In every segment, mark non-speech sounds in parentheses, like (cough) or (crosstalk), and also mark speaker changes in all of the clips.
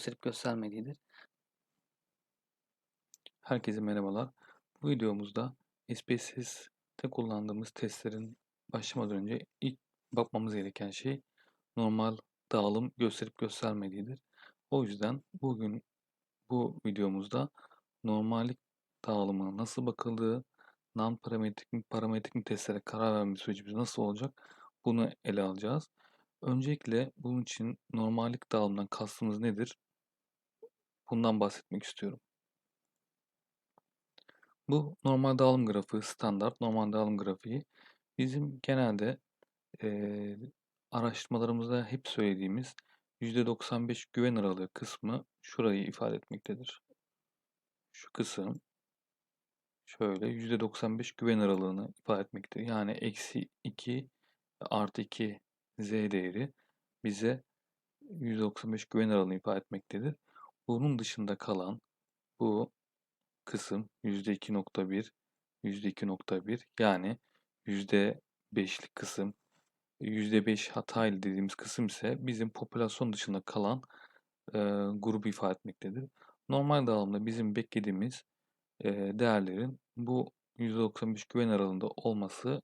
Speaker 1: gösterip göstermediğidir. Herkese merhabalar. Bu videomuzda SPSS'te kullandığımız testlerin başlamadan önce ilk bakmamız gereken şey normal dağılım gösterip göstermediğidir. O yüzden bugün bu videomuzda normallik dağılımına nasıl bakıldığı, non parametrik mi parametrik mi testlere karar verme sürecimiz nasıl olacak bunu ele alacağız. Öncelikle bunun için normallik dağılımından kastımız nedir? Bundan bahsetmek istiyorum. Bu normal dağılım grafiği, standart normal dağılım grafiği bizim genelde e, araştırmalarımızda hep söylediğimiz %95 güven aralığı kısmı şurayı ifade etmektedir. Şu kısım şöyle %95 güven aralığını ifade etmektedir. Yani eksi 2 artı 2 z değeri bize 195 güven aralığını ifade etmektedir. Bunun dışında kalan bu kısım %2.1, %2.1 yani %5'lik kısım, %5 hataylı dediğimiz kısım ise bizim popülasyon dışında kalan e, grubu ifade etmektedir. Normal dağılımda bizim beklediğimiz e, değerlerin bu %95 güven aralığında olmasını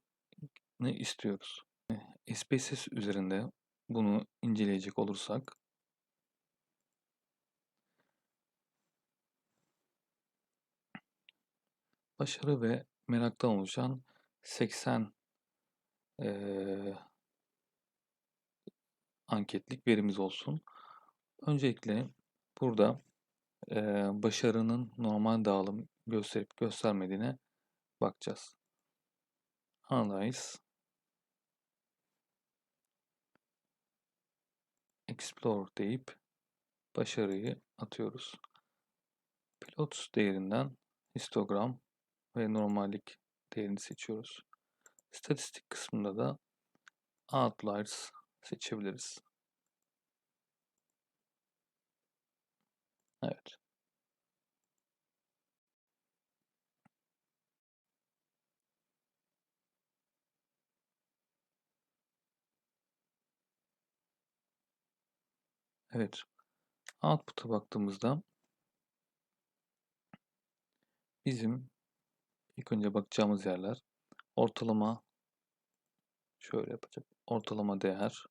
Speaker 1: istiyoruz. SPSS üzerinde bunu inceleyecek olursak başarı ve meraktan oluşan 80 e, anketlik verimiz olsun. Öncelikle burada e, başarının normal dağılım gösterip göstermediğine bakacağız. Analyze Explore deyip başarıyı atıyoruz. Pilot değerinden histogram ve normallik değerini seçiyoruz. Statistik kısmında da outliers seçebiliriz. Evet. Evet. Output'a baktığımızda bizim ilk önce bakacağımız yerler ortalama şöyle yapacak. Ortalama değer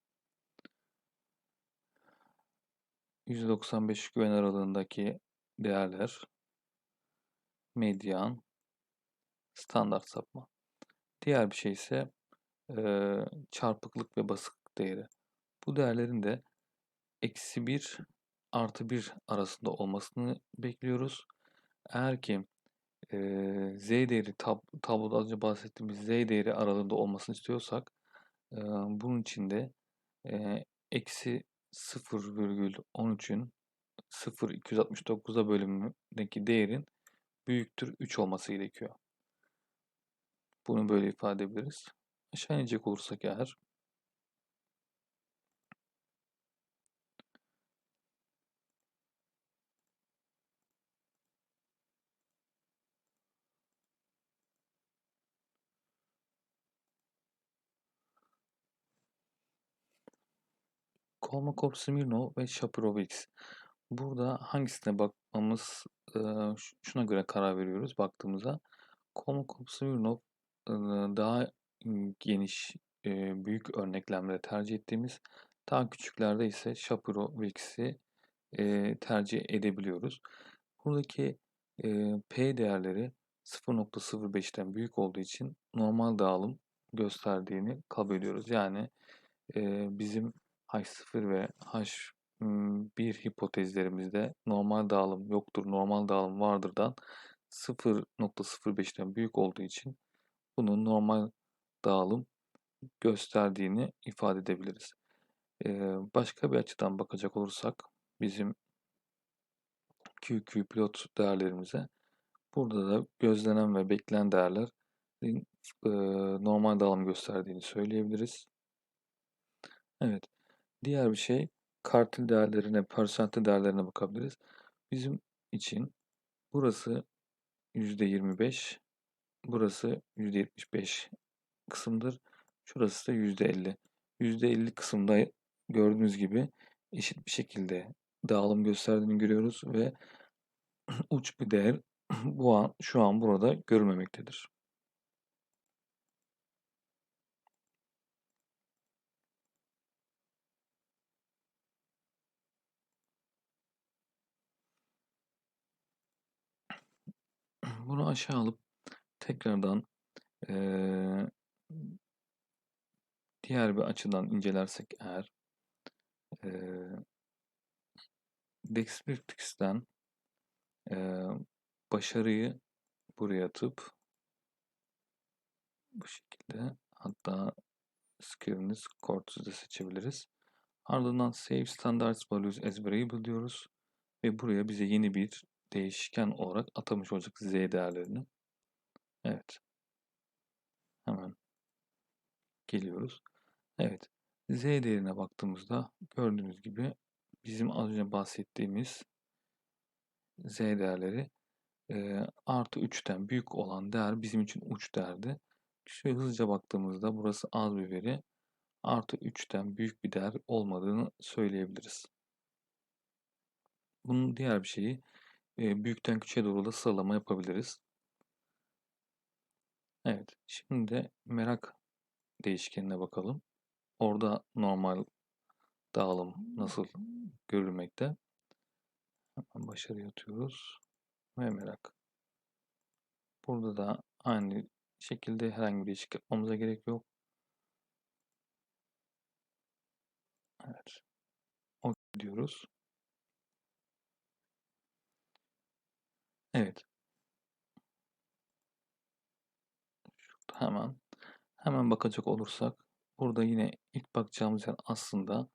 Speaker 1: %95 güven aralığındaki değerler medyan standart sapma. Diğer bir şey ise e, çarpıklık ve basıklık değeri. Bu değerlerin de eksi 1 artı 1 arasında olmasını bekliyoruz. Eğer ki e, z değeri tab tabloda az önce bahsettiğimiz z değeri aralığında olmasını istiyorsak e, bunun için de eksi 0,13'ün 0,269'a bölümündeki değerin büyüktür 3 olması gerekiyor. Bunu böyle ifade edebiliriz. Aşağı inecek olursak eğer Kolmogorov, Smirnov ve Shapirovics. Burada hangisine bakmamız şuna göre karar veriyoruz baktığımızda. Kolmogorov, Smirnov daha geniş büyük örneklemleri tercih ettiğimiz daha küçüklerde ise Shapirovics'i tercih edebiliyoruz. Buradaki P değerleri 0.05'ten büyük olduğu için normal dağılım gösterdiğini kabul ediyoruz. Yani bizim H0 ve H1 hipotezlerimizde normal dağılım yoktur, normal dağılım vardırdan 0.05'ten büyük olduğu için bunun normal dağılım gösterdiğini ifade edebiliriz. Başka bir açıdan bakacak olursak bizim QQ pilot değerlerimize burada da gözlenen ve beklenen değerlerin normal dağılım gösterdiğini söyleyebiliriz. Evet. Diğer bir şey kartil değerlerine, persentli değerlerine bakabiliriz. Bizim için burası %25, burası %75 kısımdır. Şurası da %50. %50 kısımda gördüğünüz gibi eşit bir şekilde dağılım gösterdiğini görüyoruz ve (clears throat) uç bir değer (clears throat) bu an şu an burada görülmemektedir. Bunu aşağı alıp tekrardan eee, diğer bir açıdan incelersek eğer eee Descriptics'ten eee, başarıyı buraya atıp bu şekilde hatta screen'iniz Cortez'de seçebiliriz. Ardından Save Standards Values as Variable diyoruz ve buraya bize yeni bir değişken olarak atamış olacak z değerlerini. Evet. Hemen geliyoruz. Evet. Z değerine baktığımızda gördüğünüz gibi bizim az önce bahsettiğimiz Z değerleri e, artı 3'ten büyük olan değer bizim için uç değerdi. Şöyle hızlıca baktığımızda burası az bir veri. Artı 3'ten büyük bir değer olmadığını söyleyebiliriz. Bunun diğer bir şeyi büyükten küçüğe doğru da sıralama yapabiliriz. Evet. Şimdi de merak değişkenine bakalım. Orada normal dağılım nasıl görülmekte. Hemen başarıya atıyoruz. Ve merak. Burada da aynı şekilde herhangi bir değişiklik yapmamıza gerek yok. Evet. O diyoruz. Evet. Şurada hemen hemen bakacak olursak burada yine ilk bakacağımız yer aslında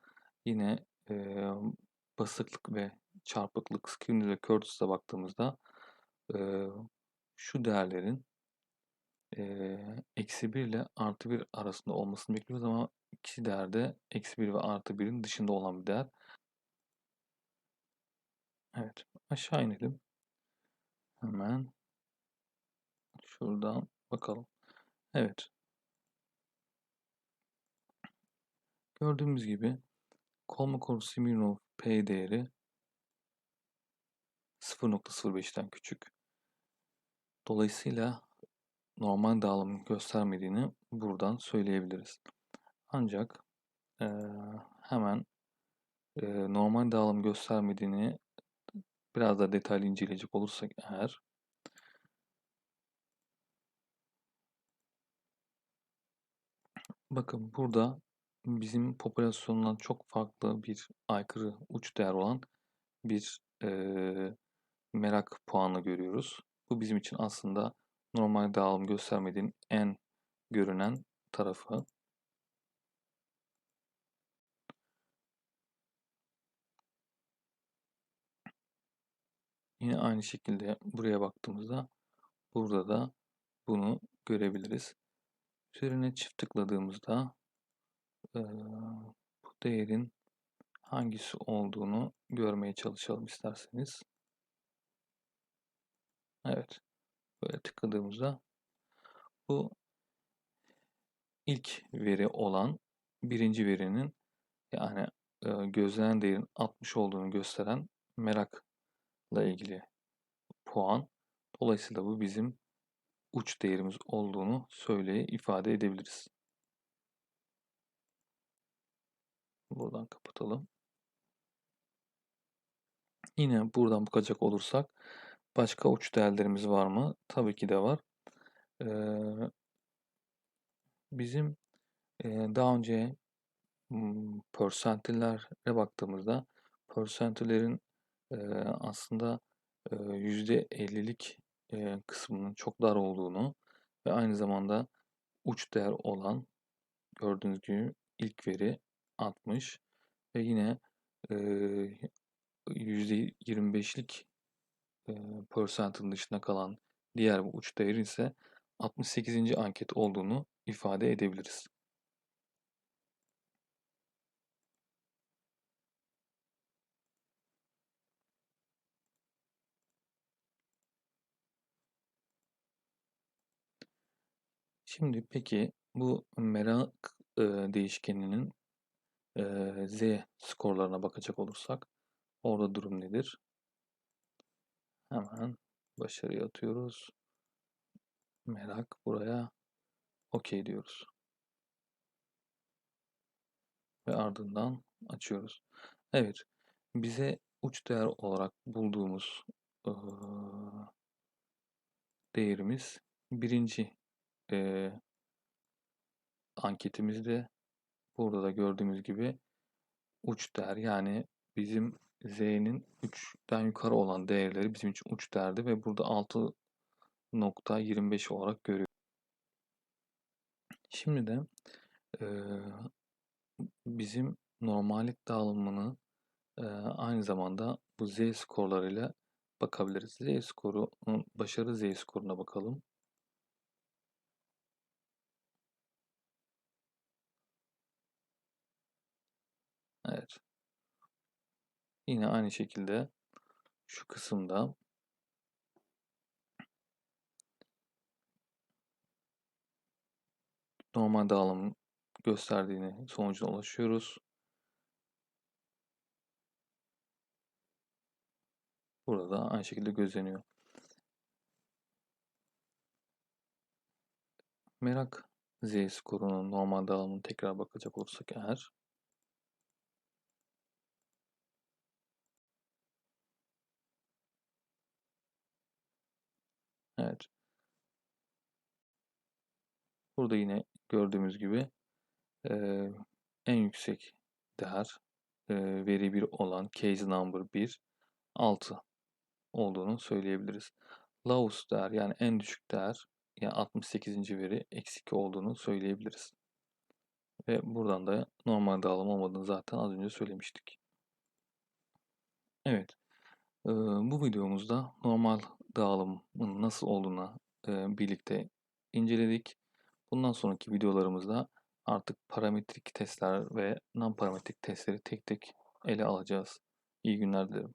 Speaker 1: yine e, basıklık ve çarpıklık Skinner ve Curtis'e baktığımızda e, şu değerlerin eksi 1 ile artı 1 arasında olmasını bekliyoruz ama ikisi değerde eksi 1 ve artı 1'in dışında olan bir değer. Evet aşağı inelim. Hemen şuradan bakalım. Evet. Gördüğümüz gibi Kolmogorov-Smirnov P değeri 0.05'ten küçük. Dolayısıyla normal dağılım göstermediğini buradan söyleyebiliriz. Ancak e, hemen e, normal dağılım göstermediğini biraz da detaylı inceleyecek olursak eğer bakın burada bizim popülasyonundan çok farklı bir aykırı uç değer olan bir e, merak puanı görüyoruz. Bu bizim için aslında normal dağılım göstermediğin en görünen tarafı. Yine aynı şekilde buraya baktığımızda burada da bunu görebiliriz. Üzerine çift tıkladığımızda e, bu değerin hangisi olduğunu görmeye çalışalım isterseniz. Evet. Böyle tıkladığımızda bu ilk veri olan birinci verinin yani e, gözlenen değerin 60 olduğunu gösteren merakla ilgili puan. Dolayısıyla bu bizim uç değerimiz olduğunu söyleye ifade edebiliriz. Buradan kapatalım. Yine buradan bakacak olursak başka uç değerlerimiz var mı? Tabii ki de var. Ee, bizim e, daha önce hmm, persentillere baktığımızda persentillerin e, aslında e, %50'lik e, kısmının çok dar olduğunu ve aynı zamanda uç değer olan gördüğünüz gibi ilk veri 60 ve yine e, %25'lik e, percent'in dışında kalan diğer bu uç değer ise 68. anket olduğunu ifade edebiliriz. Şimdi peki bu merak e, değişkeninin e, z skorlarına bakacak olursak Orada durum nedir? Hemen başarıya atıyoruz. Merak buraya OK diyoruz. Ve ardından açıyoruz. Evet. Bize uç değer olarak bulduğumuz eee, değerimiz birinci eee, anketimizde burada da gördüğümüz gibi uç değer yani bizim z'nin 3'ten yukarı olan değerleri bizim için uç değerdi ve burada 6.25 olarak görüyoruz. Şimdi de eee, bizim normallik dağılımını eee, aynı zamanda bu z skorlarıyla bakabiliriz. Z skoru, başarı z skoruna bakalım. Evet. Yine aynı şekilde şu kısımda normal dağılım gösterdiğini sonucuna ulaşıyoruz. Burada da aynı şekilde gözleniyor. Merak Z skorunun normal dağılımını tekrar bakacak olursak eğer Evet. Burada yine gördüğümüz gibi e, en yüksek değer e, veri 1 olan case number 1 6 olduğunu söyleyebiliriz. Lowest değer yani en düşük değer yani 68. veri eksik olduğunu söyleyebiliriz. Ve buradan da normal dağılım olmadığını zaten az önce söylemiştik. Evet. Bu videomuzda normal dağılımın nasıl olduğuna e, birlikte inceledik. Bundan sonraki videolarımızda artık parametrik testler ve non-parametrik testleri tek tek ele alacağız. İyi günler dilerim.